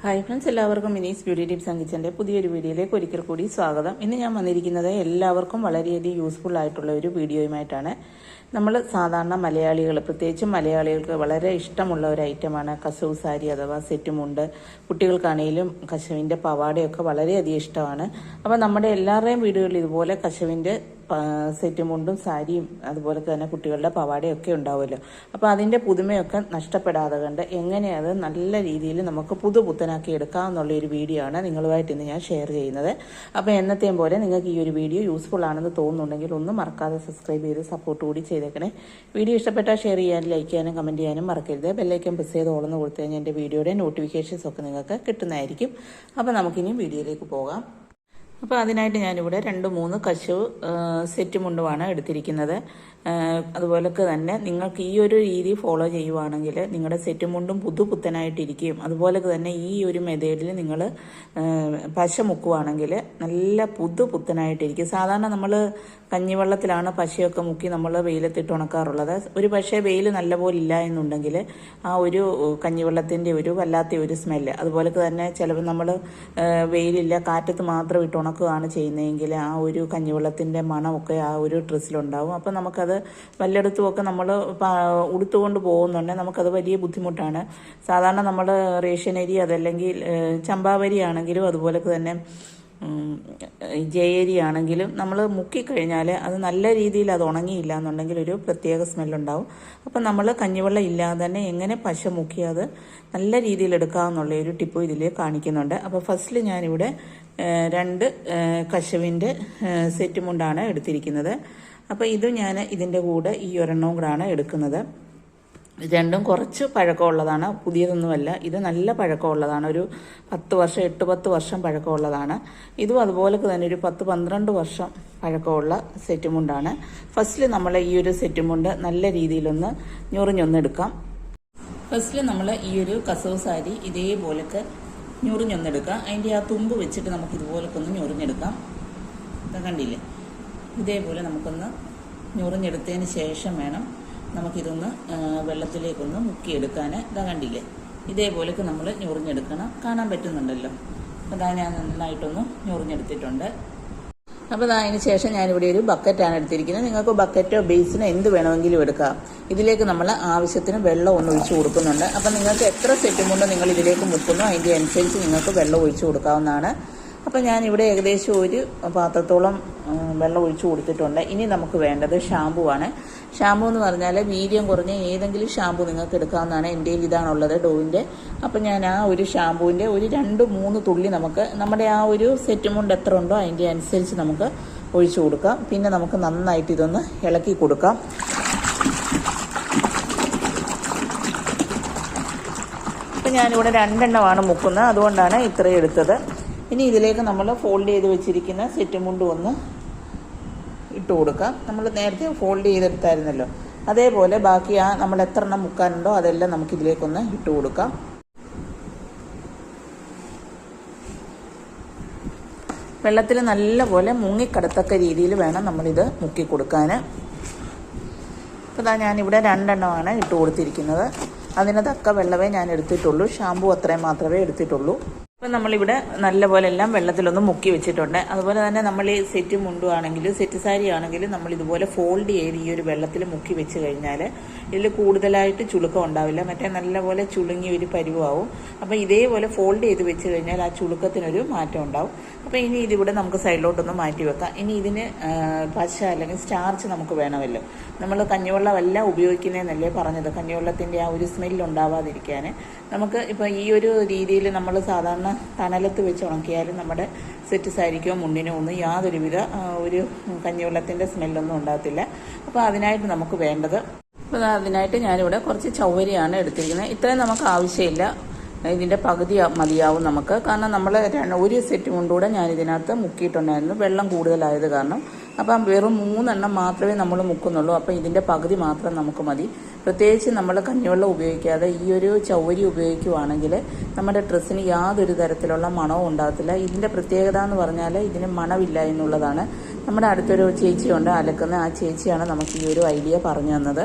Hi friends എല്ലാവർക്കും Mini's beauty tips and കിച്ചന്റെ പുതിയൊരു വീഡിയോയിലേക്ക് ഒരിക്കൽ കൂടി സ്വാഗതം. ഇന്ന് ഞാൻ വന്നിരിക്കുന്നത് എല്ലാവർക്കും വളരെയധികം യൂസ്ഫുൾ ആയിട്ടുള്ള ഒരു വീഡിയോയുമായിട്ടാണ്. നമ്മൾ സാധാരണ മലയാളികൾ പ്രത്യേകിച്ചും മലയാളികൾക്ക് വളരെ ഇഷ്ടമുള്ള ഒരു ഐറ്റമാണ് കസവ് സാരി അഥവാ സെറ്റുമുണ്ട് കുട്ടികൾക്കാണെങ്കിലും കശവിന്റെ പവാടയൊക്കെ വളരെയധികം ഇഷ്ടമാണ്. അപ്പോൾ നമ്മുടെ എല്ലാവരുടെയും വീടുകളിൽ ഇതുപോലെ കശവിന്റെ സെറ്റും മുണ്ടും സാരിയും അതുപോലെ തന്നെ കുട്ടികളുടെ പവാടയൊക്കെ ഉണ്ടാവുമല്ലോ. അപ്പോൾ അതിന്റെ പുതുമയൊക്കെ നഷ്ടപ്പെടാതെ കണ്ട് എങ്ങനെ അത് നല്ല രീതിയിൽ നമുക്ക് പുതുപുത്തനാക്കി എടുക്കാമെന്നുള്ള ഒരു വീഡിയോ ആണ് നിങ്ങളുമായിട്ട് ഇന്ന് ഞാൻ ഷെയർ ചെയ്യുന്നത്. അപ്പോൾ എന്നത്തെയും പോലെ നിങ്ങൾക്ക് ഈ ഒരു വീഡിയോ യൂസ്ഫുൾ ആണെന്ന് തോന്നുന്നുണ്ടെങ്കിൽ ഒന്നും മറക്കാതെ സബ്സ്ക്രൈബ് ചെയ്ത് സപ്പോർട്ട് കൂടി ചെയ്തേക്കണേ. വീഡിയോ ഇഷ്ടപ്പെട്ടാൽ ഷെയർ ചെയ്യാനും ലൈക്ക് ചെയ്യാനും കമന്റ് ചെയ്യാനും മറക്കരുത്. ബെല്ലൈക്കൻ പ്രസ് ചെയ്ത് ഓളന്ന് കൊടുത്തു കഴിഞ്ഞാൽ എന്റെ വീഡിയോയുടെ നോട്ടിഫിക്കേഷൻസ് ഒക്കെ നിങ്ങൾക്ക് കിട്ടുന്നതായിരിക്കും. അപ്പോൾ നമുക്കിനി വീഡിയോയിലേക്ക് പോകാം. അപ്പോൾ അതിനായിട്ട് ഞാനിവിടെ രണ്ട് മൂന്ന് കശു സെറ്റ് മുണ്ടുമാണ് എടുത്തിരിക്കുന്നത്. അതുപോലെ തന്നെ നിങ്ങൾക്ക് ഈ ഒരു രീതി ഫോളോ ചെയ്യുവാണെങ്കിൽ നിങ്ങളുടെ സെറ്റ് മുണ്ടും പുതുപുത്തനായിട്ടിരിക്കുകയും അതുപോലെ തന്നെ ഈ ഒരു മെതേഡിൽ നിങ്ങൾ പശ മുക്കുവാണെങ്കിൽ നല്ല പുതുപുത്തനായിട്ടിരിക്കും. സാധാരണ നമ്മൾ കഞ്ഞിവെള്ളത്തിലാണ് പശയൊക്കെ മുക്കി നമ്മൾ വെയിലത്തിട്ട് ഉണക്കാറുള്ളത്. ഒരു പക്ഷേ വെയിൽ നല്ലപോലെ ഇല്ല എന്നുണ്ടെങ്കിൽ ആ ഒരു കഞ്ഞിവെള്ളത്തിന്റെ ഒരു വല്ലാത്ത ഒരു സ്മെല്ല്. അതുപോലെ തന്നെ ചിലപ്പോൾ നമ്മൾ വെയിലില്ല കാറ്റത്ത് മാത്രം ഇട്ട് ഉണക്കുകയാണ് ചെയ്യുന്നതെങ്കിൽ ആ ഒരു കഞ്ഞിവെള്ളത്തിന്റെ മണമൊക്കെ ആ ഒരു ഡ്രസ്സിലുണ്ടാവും. അപ്പം നമുക്കത് വല്ലയിടത്തുമൊക്കെ നമ്മൾ ഉടുത്തുകൊണ്ട് പോകുന്നുണ്ടെങ്കിൽ നമുക്കത് വലിയ ബുദ്ധിമുട്ടാണ്. സാധാരണ നമ്മൾ റേഷൻ അരി അതല്ലെങ്കിൽ ചമ്പാവരി ആണെങ്കിലും അതുപോലെ തന്നെ ജയരി ആണെങ്കിലും നമ്മൾ മുക്കിക്കഴിഞ്ഞാൽ അത് നല്ല രീതിയിൽ അത് ഉണങ്ങിയില്ല എന്നുണ്ടെങ്കിൽ ഒരു പ്രത്യേക സ്മെല്ലുണ്ടാവും. അപ്പം നമ്മൾ കഞ്ഞിവെള്ളം ഇല്ലാതെ തന്നെ എങ്ങനെ പശ മുക്കി അത് നല്ല രീതിയിൽ എടുക്കാമെന്നുള്ള ഒരു ടിപ്പ് ഇതിൽ കാണിക്കുന്നുണ്ട്. അപ്പോൾ ഫസ്റ്റിൽ ഞാനിവിടെ രണ്ട് കശുവിന്റെ സെറ്റ് മുണ്ടാണ് എടുത്തിരിക്കുന്നത്. അപ്പോൾ ഇത് ഞാൻ ഇതിന്റെ കൂടെ ഈ ഒരെണ്ണവും കൂടാണ് എടുക്കുന്നത്. രണ്ടും കുറച്ച് പഴക്കമുള്ളതാണ്. പുതിയതൊന്നുമല്ല. ഇത് നല്ല പഴക്കമുള്ളതാണ്. ഒരു പത്ത് വർഷം എട്ട് പത്ത് വർഷം പഴക്കമുള്ളതാണ്. ഇതും അതുപോലെ തന്നെ ഒരു പത്ത് പന്ത്രണ്ട് വർഷം പഴക്കമുള്ള സെറ്റ് മുണ്ടാണ്. ഫസ്റ്റിൽ നമ്മൾ ഈ ഒരു സെറ്റ് മുണ്ട് നല്ല രീതിയിലൊന്ന് ഞൊറിഞ്ഞൊന്നെടുക്കാം. ഫസ്റ്റിൽ നമ്മൾ ഈ ഒരു കസവ് സാരി ഇതേപോലൊക്കെ ഞൊറിഞ്ഞൊന്നെടുക്കാം. അതിന്റെ ആ തുമ്പ് വെച്ചിട്ട് നമുക്ക് ഇതുപോലൊക്കെ ഒന്ന് ഞൊറിഞ്ഞെടുക്കാം. ഇതാ കണ്ടില്ലേ? ഇതേപോലെ നമുക്കൊന്ന് ഞൊറിഞ്ഞെടുത്തതിന് ശേഷം വേണം നമുക്കിതൊന്ന് വെള്ളത്തിലേക്കൊന്ന് മുക്കിയെടുക്കാൻ. ഇതാ കണ്ടില്ലേ? ഇതേപോലെയൊക്കെ നമ്മൾ ഞൊറിഞ്ഞെടുക്കണം. കാണാൻ പറ്റുന്നുണ്ടല്ലോ. അപ്പോൾ അതാ ഞാൻ നന്നായിട്ടൊന്ന് ഞൊറിഞ്ഞെടുത്തിട്ടുണ്ട്. അപ്പോൾ അതാ അതിന് ശേഷം ഞാനിവിടെ ഒരു ബക്കറ്റാണ് എടുത്തിരിക്കുന്നത്. നിങ്ങൾക്ക് ബക്കറ്റോ ബേസിനോ എന്ത് വേണമെങ്കിലും എടുക്കാം. ഇതിലേക്ക് നമ്മൾ ആവശ്യത്തിന് വെള്ളം ഒന്ന് ഒഴിച്ചു കൊടുക്കുന്നുണ്ട്. അപ്പം നിങ്ങൾക്ക് എത്ര സെറ്റ് കൊണ്ട് നിങ്ങൾ ഇതിലേക്ക് മുക്കുന്നു അതിന്റെ അനുസരിച്ച് നിങ്ങൾക്ക് വെള്ളം ഒഴിച്ചു കൊടുക്കാവുന്നതാണ്. അപ്പം ഞാനിവിടെ ഏകദേശം ഒരു പാത്രത്തോളം വെള്ളം ഒഴിച്ചു കൊടുത്തിട്ടുണ്ട്. ഇനി നമുക്ക് വേണ്ടത് ഷാമ്പു ആണ് ഷാമ്പു എന്ന് പറഞ്ഞാൽ വീര്യം കുറഞ്ഞ ഏതെങ്കിലും ഷാമ്പു നിങ്ങൾക്ക് എടുക്കാവുന്നതാണ്. എന്റെ ഇതാണുള്ളത് ഡോവിന്റെ. അപ്പം ഞാൻ ആ ഒരു ഷാമ്പുവിന്റെ ഒരു രണ്ട് മൂന്ന് തുള്ളി നമുക്ക് നമ്മുടെ ആ ഒരു സെറ്റ് മുണ്ട് എത്ര ഉണ്ടോ അതിന്റെ അനുസരിച്ച് നമുക്ക് ഒഴിച്ചു കൊടുക്കാം. പിന്നെ നമുക്ക് നന്നായിട്ട് ഇതൊന്ന് ഇളക്കി കൊടുക്കാം. അപ്പം ഞാനിവിടെ രണ്ടെണ്ണമാണ് മുക്കുന്നത്. അതുകൊണ്ടാണ് ഇത്രയും എടുത്തത്. ഇനി ഇതിലേക്ക് നമ്മൾ ഫോൾഡ് ചെയ്ത് വെച്ചിരിക്കുന്ന സെറ്റ് മുണ്ട് ഒന്ന് ഇട്ട് കൊടുക്കാം. നമ്മൾ നേരത്തെ ഫോൾഡ് ചെയ്തെടുത്തായിരുന്നല്ലോ. അതേപോലെ ബാക്കി ആ നമ്മൾ എത്ര എണ്ണം മുക്കാനുണ്ടോ അതെല്ലാം നമുക്ക് ഇതിലേക്കൊന്ന് ഇട്ട് കൊടുക്കാം. വെള്ളത്തിൽ നല്ലപോലെ മുങ്ങിക്കടത്തക്ക രീതിയിൽ വേണം നമ്മളിത് മുക്കി കൊടുക്കാൻ. അപ്പോൾ ഞാനിവിടെ രണ്ടെണ്ണമാണ് ഇട്ട് കൊടുത്തിരിക്കുന്നത്. അതിന് തക്ക വെള്ളമേ ഞാൻ എടുത്തിട്ടുള്ളൂ. ഷാമ്പു അത്രയും മാത്രമേ എടുത്തിട്ടുള്ളൂ. അപ്പം നമ്മളിവിടെ നല്ലപോലെ എല്ലാം വെള്ളത്തിലൊന്ന് മുക്കി വെച്ചിട്ടുണ്ട്. അതുപോലെ തന്നെ നമ്മൾ ഈ സെറ്റ് മുണ്ടുവാണെങ്കിലും സെറ്റ് സാരി ആണെങ്കിലും നമ്മൾ ഇതുപോലെ ഫോൾഡ് ചെയ്ത് ഈ ഒരു വെള്ളത്തിൽ മുക്കി വെച്ച് കഴിഞ്ഞാൽ ഇതിൽ കൂടുതലായിട്ട് ചുളുക്കം ഉണ്ടാവില്ല. മറ്റേ നല്ലപോലെ ചുളുങ്ങി ഒരു പരുവാവും. അപ്പോൾ ഇതേപോലെ ഫോൾഡ് ചെയ്ത് വെച്ച് കഴിഞ്ഞാൽ ആ ചുളുക്കത്തിനൊരു മാറ്റം ഉണ്ടാവും. അപ്പോൾ ഇനി ഇതിവിടെ നമുക്ക് സൈഡിലോട്ടൊന്ന് മാറ്റി വെക്കാം. ഇനി ഇതിന് പശ അല്ലെങ്കിൽ സ്റ്റാർച്ച് നമുക്ക് വേണമല്ലോ. നമ്മൾ കഞ്ഞിവെള്ളമല്ല ഉപയോഗിക്കുന്നതെന്നല്ലേ പറഞ്ഞത്. കഞ്ഞിവെള്ളത്തിന്റെ ആ ഒരു സ്മെല്ല് ഉണ്ടാവാതിരിക്കാൻ. നമുക്ക് ഇപ്പോൾ ഈ ഒരു രീതിയിൽ നമ്മൾ സാധാരണ തണലത്ത് വെച്ച് ഉണക്കിയാലും നമ്മുടെ സെറ്റ് സാരിക്കോ മുണ്ടിനോ ഒന്നും യാതൊരുവിധ ഒരു കഞ്ഞിവെള്ളത്തിന്റെ സ്മെല്ലൊന്നും ഉണ്ടാകത്തില്ല. അപ്പോൾ അതിനായിട്ട് നമുക്ക് വേണ്ടത് അപ്പോൾ അതിനായിട്ട് ഞാനിവിടെ കുറച്ച് ചൗവരിയാണ് എടുത്തിരിക്കുന്നത്. ഇത്രയും നമുക്ക് ആവശ്യമില്ല. ഇതിന്റെ പകുതി മതിയാവും നമുക്ക്. കാരണം നമ്മൾ ഒരു സെറ്റ് കൊണ്ടുകൂടെ ഞാൻ ഇതിനകത്ത് മുക്കിയിട്ടുണ്ടായിരുന്നു. വെള്ളം കൂടുതലായത് കാരണം അപ്പം വെറും മൂന്നെണ്ണം മാത്രമേ നമ്മൾ മുക്കുന്നുള്ളൂ. അപ്പം ഇതിന്റെ പകുതി മാത്രം നമുക്ക് മതി. പ്രത്യേകിച്ച് നമ്മൾ കഞ്ഞിവെള്ളം ഉപയോഗിക്കാതെ ഈ ഒരു ചൗരി ഉപയോഗിക്കുവാണെങ്കിൽ നമ്മുടെ ഡ്രസ്സിന് യാതൊരു തരത്തിലുള്ള മണവും ഉണ്ടാകത്തില്ല. ഇതിന്റെ പ്രത്യേകത എന്ന് പറഞ്ഞാൽ ഇതിന് മണമില്ല എന്നുള്ളതാണ്. നമ്മുടെ അടുത്തൊരു ചേച്ചിയുണ്ട് അലക്കുന്ന ആ ചേച്ചിയാണ് നമുക്ക് ഈ ഒരു ഐഡിയ പറഞ്ഞു തന്നത്.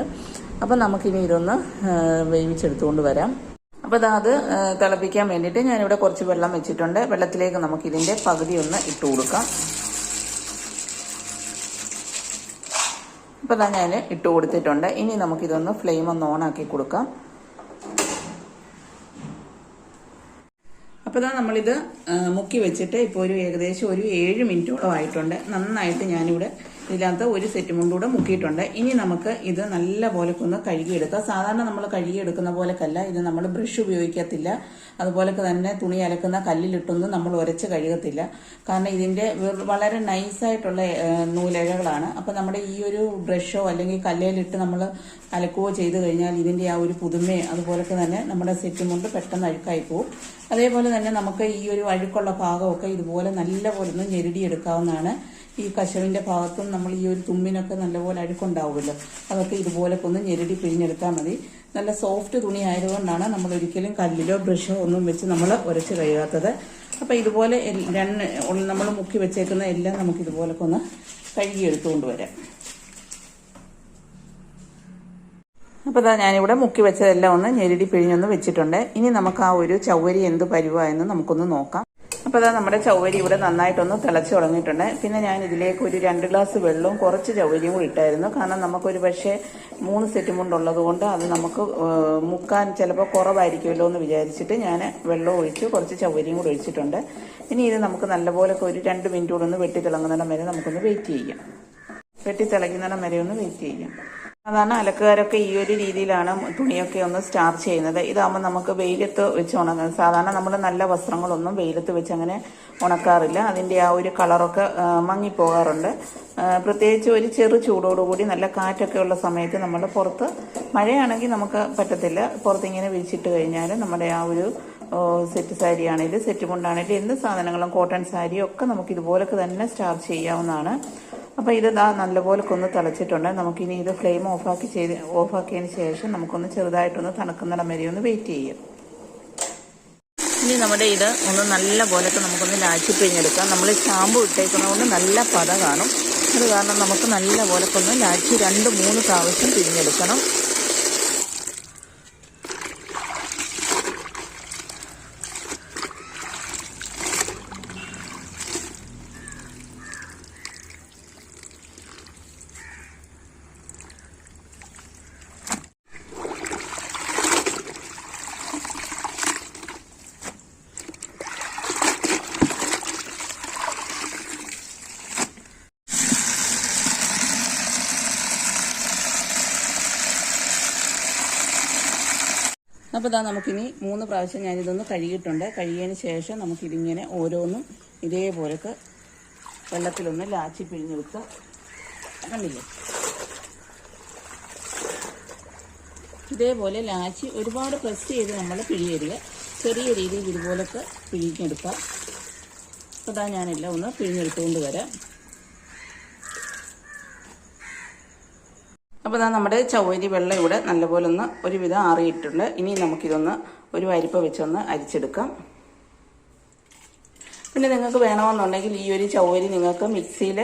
അപ്പം നമുക്കിനി ഇതൊന്ന് വേവിച്ചെടുത്തുകൊണ്ട് വരാം. അപ്പോൾ അത് തിളപ്പിക്കാൻ വേണ്ടിയിട്ട് ഞാനിവിടെ കുറച്ച് വെള്ളം വെച്ചിട്ടുണ്ട്. വെള്ളത്തിലേക്ക് നമുക്കിതിന്റെ പകുതി ഒന്ന് ഇട്ട് കൊടുക്കാം. അപ്പോൾ തന്നെ ഞാൻ ഇട്ട് കൊടുത്തിട്ടുണ്ട്. ഇനി നമുക്കിതൊന്ന് ഫ്ലെയിം ഒന്ന് ഓൺ ആക്കി കൊടുക്കാം. അപ്പോൾ ഇതാ നമ്മളിത് മുക്കി വെച്ചിട്ട് ഇപ്പോൾ ഒരു ഏകദേശം ഒരു ഏഴ് മിനിറ്റോളം ആയിട്ടുണ്ട്. നന്നായിട്ട് ഞാനിവിടെ ഇതിനകത്ത് ഒരു സെറ്റ് മുണ്ടൂടെ മുക്കിയിട്ടുണ്ട്. ഇനി നമുക്ക് ഇത് നല്ല പോലൊക്കെ ഒന്ന് കഴുകിയെടുക്കാം. സാധാരണ നമ്മൾ കഴുകിയെടുക്കുന്ന പോലെക്കല്ല. ഇത് നമ്മൾ ബ്രഷ് ഉപയോഗിക്കത്തില്ല. അതുപോലൊക്കെ തന്നെ തുണി അലക്കുന്ന കല്ലിലിട്ടൊന്നും നമ്മൾ ഉരച്ച് കഴുകത്തില്ല. കാരണം ഇതിന്റെ വളരെ നൈസായിട്ടുള്ള നൂലഴകളാണ്. അപ്പം നമ്മുടെ ഈ ഒരു ബ്രഷോ അല്ലെങ്കിൽ കല്ലിലിട്ട് നമ്മൾ അലക്കുകയോ ചെയ്ത് കഴിഞ്ഞാൽ ഇതിന്റെ ആ ഒരു പുതുമയും അതുപോലൊക്കെ തന്നെ നമ്മുടെ സെറ്റ് മുണ്ട് പെട്ടെന്ന് അഴുക്കായി പോകും അതേപോലെ തന്നെ നമുക്ക് ഈ ഒരു അഴുക്കുള്ള ഭാഗമൊക്കെ ഇതുപോലെ നല്ലപോലെ ഒന്ന് ഞെരുടിയെടുക്കാവുന്നതാണ്. ഈ കശവിന്റെ ഭാഗത്തും നമ്മൾ ഈ ഒരു തുമ്മിനൊക്കെ നല്ലപോലെ അഴുക്കുണ്ടാവുമല്ലോ. അതൊക്കെ ഇതുപോലെ ഒന്ന് ഞെരടി പിഴിഞ്ഞെടുത്താൽ മതി. നല്ല സോഫ്റ്റ് തുണി ആയതുകൊണ്ടാണ് നമ്മൾ ഒരിക്കലും കല്ലിലോ ബ്രഷോ ഒന്നും വെച്ച് നമ്മൾ ഉരച്ച് കഴുകാത്തത്. അപ്പോൾ ഇതുപോലെ രണ്ട് നമ്മൾ മുക്കി വെച്ചേക്കുന്ന എല്ലാം നമുക്ക് ഇതുപോലെ ഒന്ന് കഴുകിയെടുത്തുകൊണ്ട് വരാം. അപ്പോൾ ഇതാ ഞാനിവിടെ മുക്കി വെച്ചതെല്ലാം ഒന്ന് ഞെരടി പിഴിഞ്ഞൊന്ന് വെച്ചിട്ടുണ്ട്. ഇനി നമുക്ക് ആ ഒരു ചൗവരി എന്ത് പരുവാ എന്ന് നമുക്കൊന്ന് നോക്കാം. അപ്പോൾ അതാ നമ്മുടെ ചൗവരി ഇവിടെ നന്നായിട്ടൊന്ന് തിളച്ച് തുടങ്ങിയിട്ടുണ്ട്. പിന്നെ ഞാൻ ഇതിലേക്ക് ഒരു രണ്ട് ഗ്ലാസ് വെള്ളവും കുറച്ച് ചൗവരിയും കൂടി ഇട്ടായിരുന്നു. കാരണം നമുക്കൊരു പക്ഷേ മൂന്ന് സെറ്റ് മുണ്ടുള്ളത് കൊണ്ട് അത് നമുക്ക് മുക്കാൻ ചിലപ്പോൾ കുറവായിരിക്കുമല്ലോ എന്ന് വിചാരിച്ചിട്ട് ഞാൻ വെള്ളം ഒഴിച്ച് കുറച്ച് ചൗവരിയും കൂടി ഒഴിച്ചിട്ടുണ്ട്. ഇനി ഇത് നമുക്ക് നല്ലപോലെ ഒരു രണ്ട് മിനിറ്റ് കൂടെ ഒന്ന് വെട്ടി തിളങ്ങുന്നിടം വരെ നമുക്കൊന്ന് വെയിറ്റ് ചെയ്യാം. വെട്ടി തിളയ്ക്കുന്നിടം വരെ ഒന്ന് വെയിറ്റ് ചെയ്യാം. സാധാരണ അലക്കുകാരൊക്കെ ഈ ഒരു രീതിയിലാണ് തുണിയൊക്കെ ഒന്ന് സ്റ്റാർച്ച് ചെയ്യുന്നത്. ഇതാകുമ്പോൾ നമുക്ക് വെയിലത്ത് വെച്ച് ഉണങ്ങുന്നത് സാധാരണ നമ്മൾ നല്ല വസ്ത്രങ്ങളൊന്നും വെയിലത്ത് വെച്ച് അങ്ങനെ ഉണക്കാറില്ല. അതിന്റെ ആ ഒരു കളറൊക്കെ മങ്ങിപ്പോകാറുണ്ട്. പ്രത്യേകിച്ച് ഒരു ചെറു ചൂടോടുകൂടി നല്ല കാറ്റൊക്കെ ഉള്ള സമയത്ത് നമ്മൾ പുറത്ത് മഴയാണെങ്കിൽ നമുക്ക് പറ്റത്തില്ല. പുറത്തിങ്ങനെ വിരിച്ചിട്ട് കഴിഞ്ഞാൽ നമ്മുടെ ആ ഒരു സെറ്റ് സാരി ആണെങ്കിലും സെറ്റ് മുണ്ടാണെങ്കിലും എന്ത് സാധനങ്ങളും കോട്ടൺ സാരിയും ഒക്കെ നമുക്ക് ഇതുപോലൊക്കെ തന്നെ സ്റ്റാർച്ച് ചെയ്യാവുന്നതാണ്. അപ്പോൾ ഇത് ഇതാ നല്ലപോലെ ഒന്ന് തിളച്ചിട്ടുണ്ട്. നമുക്കിനി ഇത് ഫ്ലെയിം ഓഫാക്കി ചെയ്ത് ഓഫാക്കിയതിന് ശേഷം നമുക്കൊന്ന് ചെറുതായിട്ടൊന്ന് തണുക്കുന്നിടം വരെ ഒന്ന് വെയിറ്റ് ചെയ്യാം. ഇനി നമ്മുടെ ഇത് ഒന്ന് നല്ല പോലൊക്കെ നമുക്കൊന്ന് ലാച്ചി പിഴിഞ്ഞെടുക്കാം. നമ്മൾ ഷാമ്പു ഇട്ടേക്കുന്നതുകൊണ്ട് നല്ല പത കാണും. അത് കാരണം നമുക്ക് നല്ല പോലൊക്കെ ഒന്ന് ലാച്ചി രണ്ട് മൂന്ന് പ്രാവശ്യം പിഴിഞ്ഞെടുക്കണം. അപ്പോൾ ഇതാ നമുക്കിനി മൂന്ന് പ്രാവശ്യം ഞാനിതൊന്ന് കഴുകിയിട്ടുണ്ട്. കഴുകിയതിന് ശേഷം നമുക്കിതിങ്ങനെ ഓരോന്നും ഇതേപോലൊക്കെ വെള്ളത്തിലൊന്ന് ലാച്ചി പിഴിഞ്ഞെടുത്ത് കണ്ടില്ലേ? ഇതേപോലെ ലാച്ചി ഒരുപാട് പ്രസ് ചെയ്ത് നമ്മൾ പിഴിയരുത്. ചെറിയ രീതിയിൽ ഇതുപോലൊക്കെ പിഴിഞ്ഞെടുക്കാം. അപ്പോൾ ഇതാ ഞാനെല്ലാം ഒന്ന് പിഴിഞ്ഞെടുത്തുകൊണ്ട് വരാം. അപ്പോൾ ഇതാ നമ്മുടെ ചവരി വെള്ളം ഇവിടെ നല്ലപോലെ ഒന്ന് ഒരുവിധം ആറിയിട്ടുണ്ട്. ഇനി നമുക്കിതൊന്ന് ഒരു അരിപ്പ വെച്ചൊന്ന് അരിച്ചെടുക്കാം. പിന്നെ നിങ്ങൾക്ക് വേണമെന്നുണ്ടെങ്കിൽ ഈ ഒരു ചവരി നിങ്ങൾക്ക് മിക്സിയിൽ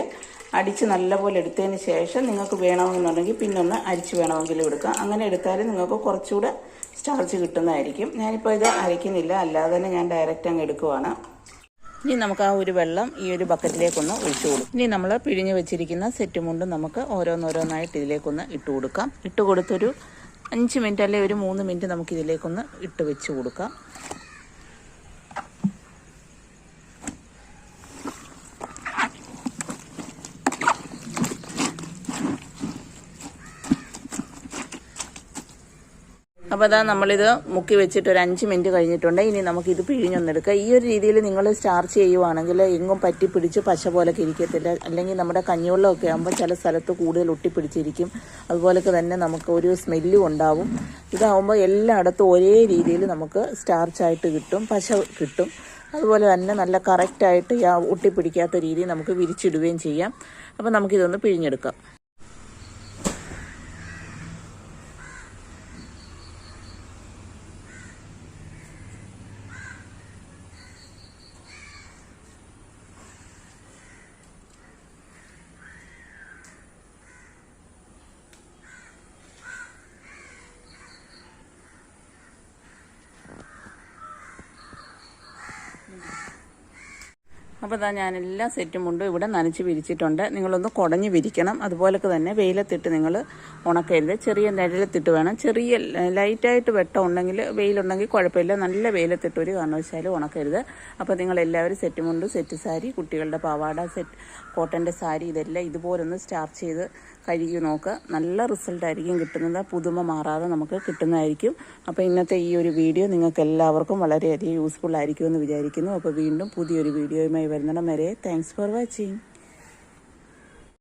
അടിച്ച് നല്ലപോലെ എടുത്തതിന് ശേഷം നിങ്ങൾക്ക് വേണമെന്നുണ്ടെങ്കിൽ പിന്നൊന്ന് അരിച്ച് വേണമെങ്കിലും എടുക്കാം. അങ്ങനെ എടുത്താൽ നിങ്ങൾക്ക് കുറച്ചുകൂടെ സ്റ്റാർച്ച് കിട്ടുന്നതായിരിക്കും. ഞാനിപ്പോൾ ഇത് അരയ്ക്കുന്നില്ല. അല്ലാതെ തന്നെ ഞാൻ ഡയറക്റ്റ് അങ്ങ് എടുക്കുവാണ്. ഇനി നമുക്ക് ആ ഒരു വെള്ളം ഈ ഒരു ബക്കറ്റിലേക്കൊന്ന് ഒഴിച്ചു കൊടുക്കും. ഇനി നമ്മൾ പിഴിഞ്ഞ് വെച്ചിരിക്കുന്ന സെറ്റ് മുണ്ട് നമുക്ക് ഓരോന്നോരോന്നായിട്ട് ഇതിലേക്കൊന്ന് ഇട്ട് കൊടുക്കാം. ഇട്ട് കൊടുത്തൊരു അഞ്ച് മിനിറ്റ് അല്ലെങ്കിൽ ഒരു മൂന്ന് മിനിറ്റ് നമുക്ക് ഇതിലേക്കൊന്ന് ഇട്ട് വെച്ച് കൊടുക്കാം. അപ്പോൾ അതാ നമ്മളിത് മുക്കി വെച്ചിട്ട് ഒരു അഞ്ച് മിനിറ്റ് കഴിഞ്ഞിട്ടുണ്ട്. ഇനി നമുക്കിത് പിഴിഞ്ഞൊന്നെടുക്കാം. ഈ ഒരു രീതിയിൽ നിങ്ങൾ സ്റ്റാർച്ച് ചെയ്യുവാണെങ്കിൽ എങ്ങും പറ്റി പിടിച്ച് പശ പോലൊക്കെ ഇരിക്കത്തില്ല. അല്ലെങ്കിൽ നമ്മുടെ കഞ്ഞിവെള്ളമൊക്കെ ആകുമ്പോൾ ചില സ്ഥലത്ത് കൂടുതൽ ഒട്ടിപ്പിടിച്ചിരിക്കും. അതുപോലൊക്കെ തന്നെ നമുക്ക് ഒരു സ്മെല്ലും ഉണ്ടാവും. ഇതാവുമ്പോൾ എല്ലായിടത്തും ഒരേ രീതിയിൽ നമുക്ക് സ്റ്റാർച്ചായിട്ട് കിട്ടും. പശ കിട്ടും. അതുപോലെ തന്നെ നല്ല കറക്റ്റായിട്ട് ഒട്ടിപ്പിടിക്കാത്ത രീതിയിൽ നമുക്ക് വിരിച്ചിടുകയും ചെയ്യാം. അപ്പോൾ നമുക്കിതൊന്ന് പിഴിഞ്ഞെടുക്കാം. അപ്പോൾ ഇതാ ഞാൻ എല്ലാ സെറ്റും ഉണ്ട് ഇവിടെ നനച്ച് വിരിച്ചിട്ടുണ്ട്. നിങ്ങളൊന്ന് കുടഞ്ഞ് വിരിക്കണം. അതുപോലൊക്കെ തന്നെ വെയിലത്തിട്ട് നിങ്ങൾ ഉണക്കരുത്. ചെറിയ നിഴലത്തിട്ട് വേണം. ചെറിയ ലൈറ്റായിട്ട് വെട്ടം ഉണ്ടെങ്കിൽ വെയിലുണ്ടെങ്കിൽ കുഴപ്പമില്ല. നല്ല വെയിലത്തിട്ട് ഒരു കാരണവശാലും ഉണക്കരുത്. അപ്പോൾ നിങ്ങളെല്ലാവരും സെറ്റും കൊണ്ട് സെറ്റ് സാരി കുട്ടികളുടെ പാവാട സെറ്റ് കോട്ടന്റെ സാരി ഇതെല്ലാം ഇതുപോലൊന്ന് സ്റ്റാർച്ച് ചെയ്ത് കഴുകി നോക്കുക നല്ല റിസൾട്ടായിരിക്കും കിട്ടുന്നത്. പുതുമ മാറാതെ നമുക്ക് കിട്ടുന്നതായിരിക്കും. അപ്പോൾ ഇന്നത്തെ ഈ ഒരു വീഡിയോ നിങ്ങൾക്ക് എല്ലാവർക്കും വളരെയധികം യൂസ്ഫുൾ ആയിരിക്കുമെന്ന് വിചാരിക്കുന്നു. അപ്പോൾ വീണ്ടും പുതിയൊരു വീഡിയോയുമായി വരുന്നിടം വരെ. Thanks for watching